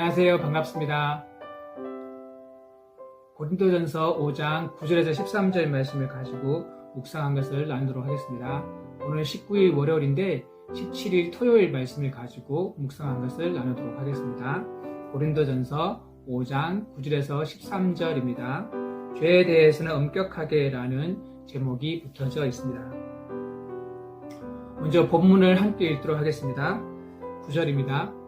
안녕하세요. 반갑습니다. 고린도전서 5장 9절에서 13절 말씀을 가지고 묵상한 것을 나누도록 하겠습니다. 오늘 19일 월요일인데 17일 토요일 말씀을 가지고 묵상한 것을 나누도록 하겠습니다. 고린도전서 5장 9절에서 13절입니다. 죄에 대해서는 엄격하게라는 제목이 붙어져 있습니다. 먼저 본문을 함께 읽도록 하겠습니다. 9절입니다.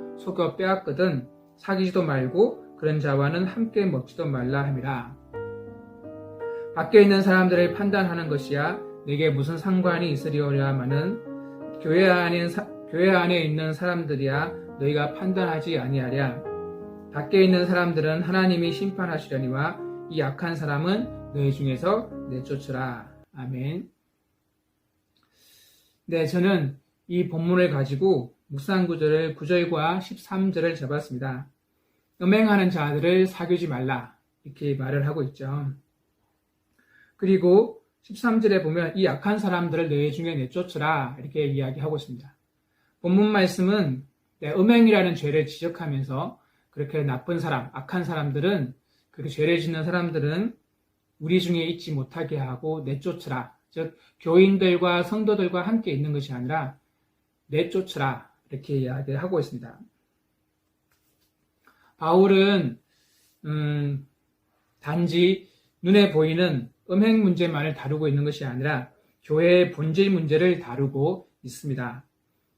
속여 빼앗거든 사귀지도 말고 그런 자와는 함께 먹지도 말라 함이라. 밖에 있는 사람들을 판단하는 것이야 내게 무슨 상관이 있으리오랴마는 교회 안에 교회 안에 있는 사람들이야 너희가 판단하지 아니하랴. 밖에 있는 사람들은 하나님이 심판하시려니와 이 약한 사람은 너희 중에서 내쫓으라. 아멘. 네, 저는 이 본문을 가지고 묵상 구절을 9절과 13절을 잡았습니다. 음행하는 자들을 사귀지 말라. 이렇게 말을 하고 있죠. 그리고 13절에 보면 이 약한 사람들을 너희 중에 내쫓으라. 이렇게 이야기하고 있습니다. 본문 말씀은 네, 음행이라는 죄를 지적하면서 그렇게 나쁜 사람, 악한 사람들은 그렇게 죄를 짓는 사람들은 우리 중에 있지 못하게 하고 내쫓으라. 즉, 교인들과 성도들과 함께 있는 것이 아니라 내쫓으라. 이렇게 이야기하고 있습니다. 바울은, 음, 단지 눈에 보이는 음행 문제만을 다루고 있는 것이 아니라 교회의 본질 문제를 다루고 있습니다.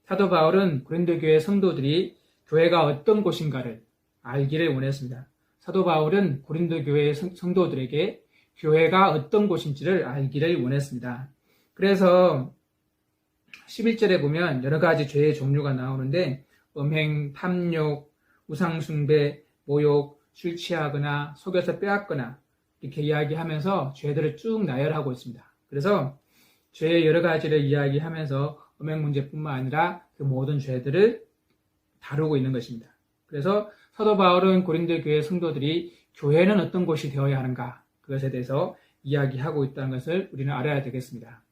사도 바울은 고린도 교회 성도들이 교회가 어떤 곳인가를 알기를 원했습니다. 사도 바울은 고린도 교회 성도들에게 교회가 어떤 곳인지를 알기를 원했습니다. 그래서 11절에 보면 여러 가지 죄의 종류가 나오는데 음행, 탐욕, 우상숭배, 모욕, 술 취하거나 속여서 빼앗거나 이렇게 이야기하면서 죄들을 쭉 나열하고 있습니다. 그래서 죄의 여러 가지를 이야기하면서 음행 문제뿐만 아니라 그 모든 죄들을 다루고 있는 것입니다. 그래서 사도 바울은 고린도 교회 성도들이 교회는 어떤 곳이 되어야 하는가 그것에 대해서 이야기하고 있다는 것을 우리는 알아야 되겠습니다.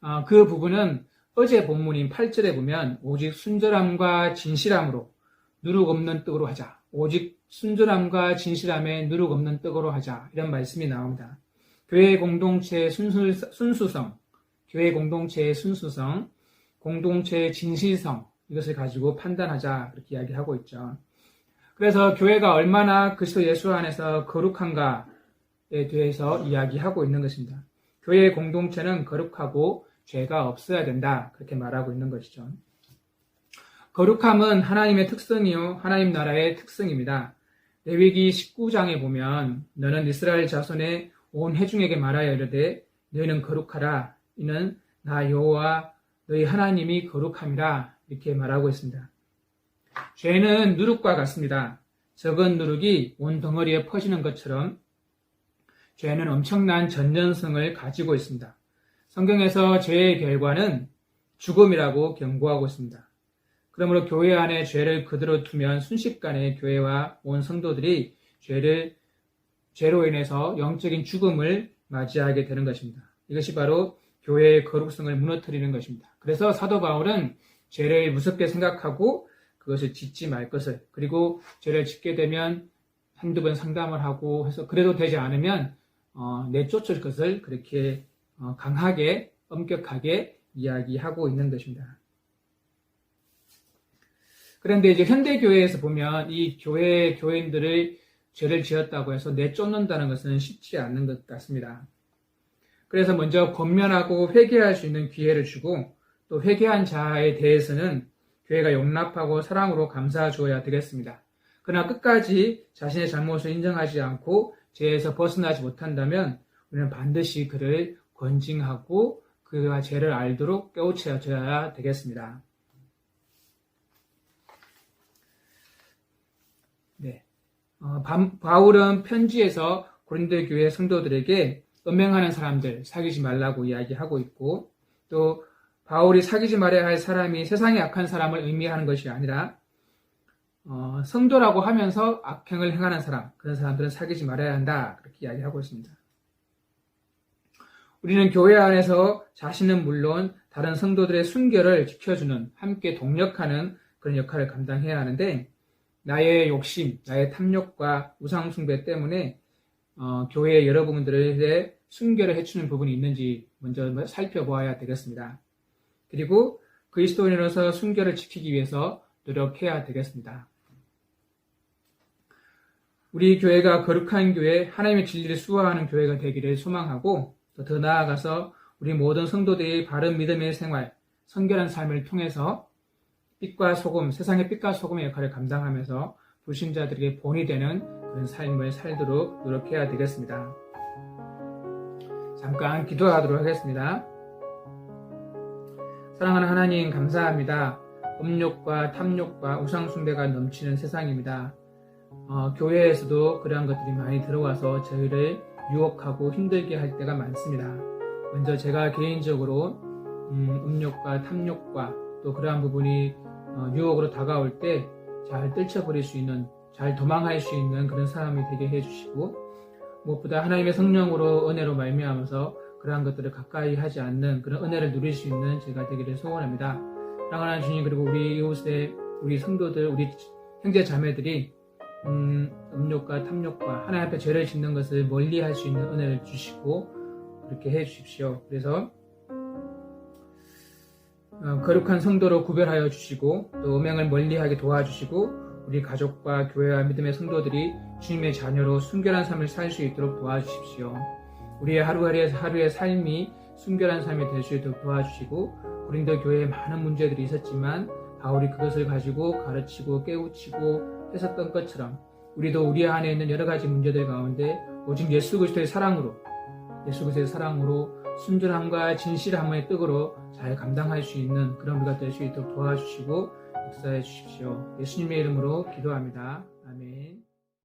아, 그 부분은 어제 본문인 8절에 보면 오직 순절함과 진실함으로 누룩 없는 떡으로 하자. 오직 순절함과 진실함에 누룩 없는 떡으로 하자. 이런 말씀이 나옵니다. 교회 공동체의 순수, 순수성, 교회 공동체의 순수성, 공동체의 진실성, 이것을 가지고 판단하자. 그렇게 이야기하고 있죠. 그래서 교회가 얼마나 그리스도 예수 안에서 거룩한가에 대해서 이야기하고 있는 것입니다. 교회의 공동체는 거룩하고 죄가 없어야 된다. 그렇게 말하고 있는 것이죠. 거룩함은 하나님의 특성이요. 하나님 나라의 특성입니다. 레위기 19장에 보면 너는 이스라엘 자손의 온 회중에게 말하여 이르되 너희는 거룩하라. 이는 나 여호와 너희 하나님이 거룩함이라. 이렇게 말하고 있습니다. 죄는 누룩과 같습니다. 적은 누룩이 온 덩어리에 퍼지는 것처럼 죄는 엄청난 전년성을 가지고 있습니다. 성경에서 죄의 결과는 죽음이라고 경고하고 있습니다. 그러므로 교회 안에 죄를 그대로 두면 순식간에 교회와 온 성도들이 죄를 죄로 인해서 영적인 죽음을 맞이하게 되는 것입니다. 이것이 바로 교회의 거룩성을 무너뜨리는 것입니다. 그래서 사도 바울은 죄를 무섭게 생각하고 그것을 짓지 말 것을 그리고 죄를 짓게 되면 한두 번 상담을 하고 해서 그래도 되지 않으면 어, 내쫓을 것을 그렇게 어, 강하게 엄격하게 이야기하고 있는 것입니다. 그런데 이제 현대 교회에서 보면 이 교회 교인들을 죄를 지었다고 해서 내쫓는다는 것은 쉽지 않는 것 같습니다. 그래서 먼저 권면하고 회개할 수 있는 기회를 주고 또 회개한 자에 대해서는 교회가 용납하고 사랑으로 감사해 주어야 되겠습니다. 그러나 끝까지 자신의 잘못을 인정하지 않고 죄에서 벗어나지 못한다면 우리는 반드시 그를 권징하고 그가 죄를 알도록 깨우쳐줘야 되겠습니다. 네. 어, 바, 바울은 편지에서 고린도 교회 성도들에게 음행하는 사람들 사귀지 말라고 이야기하고 있고 또 바울이 사귀지 말아야 할 사람이 세상에 악한 사람을 의미하는 것이 아니라 어, 성도라고 하면서 악행을 행하는 사람 그런 사람들은 사귀지 말아야 한다 그렇게 이야기하고 있습니다. 우리는 교회 안에서 자신은 물론 다른 성도들의 순결을 지켜주는 함께 동력하는 그런 역할을 감당해야 하는데 나의 욕심, 나의 탐욕과 우상숭배 때문에 어, 교회 여러분들의 순결을 해주는 부분이 있는지 먼저 살펴보아야 되겠습니다. 그리고 그리스도인으로서 순결을 지키기 위해서 노력해야 되겠습니다. 우리 교회가 거룩한 교회, 하나님의 진리를 수호하는 교회가 되기를 소망하고 더 나아가서 우리 모든 성도들이 바른 믿음의 생활, 성결한 삶을 통해서 빛과 소금, 세상의 빛과 소금의 역할을 감당하면서 불신자들에게 본이 되는 그런 삶을 살도록 노력해야 되겠습니다. 잠깐 기도하도록 하겠습니다. 사랑하는 하나님 감사합니다. 음욕과 탐욕과 우상숭배가 넘치는 세상입니다. 어, 교회에서도 그러한 것들이 많이 들어와서 저희를 유혹하고 힘들게 할 때가 많습니다. 먼저 제가 개인적으로 음, 음욕과 탐욕과 또 그러한 부분이 어, 유혹으로 다가올 때 잘 떨쳐버릴 수 있는 잘 도망할 수 있는 그런 사람이 되게 해주시고 무엇보다 하나님의 성령으로 은혜로 말미암아서 그러한 것들을 가까이 하지 않는 그런 은혜를 누릴 수 있는 제가 되기를 소원합니다. 사랑하는 주님 그리고 우리 이웃의 우리 성도들 우리 형제 자매들이 음, 음욕과 탐욕과 하나님 앞에 죄를 짓는 것을 멀리 할 수 있는 은혜를 주시고 그렇게 해 주십시오. 그래서 어, 거룩한 성도로 구별하여 주시고 또 음행을 멀리하게 도와주시고 우리 가족과 교회와 믿음의 성도들이 주님의 자녀로 순결한 삶을 살 수 있도록 도와주십시오. 우리의 하루하루의, 하루의 삶이 순결한 삶이 될 수 있도록 도와주시고 고린도 교회에 많은 문제들이 있었지만 바울이 그것을 가지고 가르치고 깨우치고 했었던 것처럼 우리도 우리 안에 있는 여러 가지 문제들 가운데 오직 예수 그리스도의 사랑으로 예수 그리스도의 사랑으로 순전함과 진실함의 뜻으로 잘 감당할 수 있는 그런 우리가 될 수 있도록 도와주시고 역사해 주십시오. 예수님의 이름으로 기도합니다. 아멘.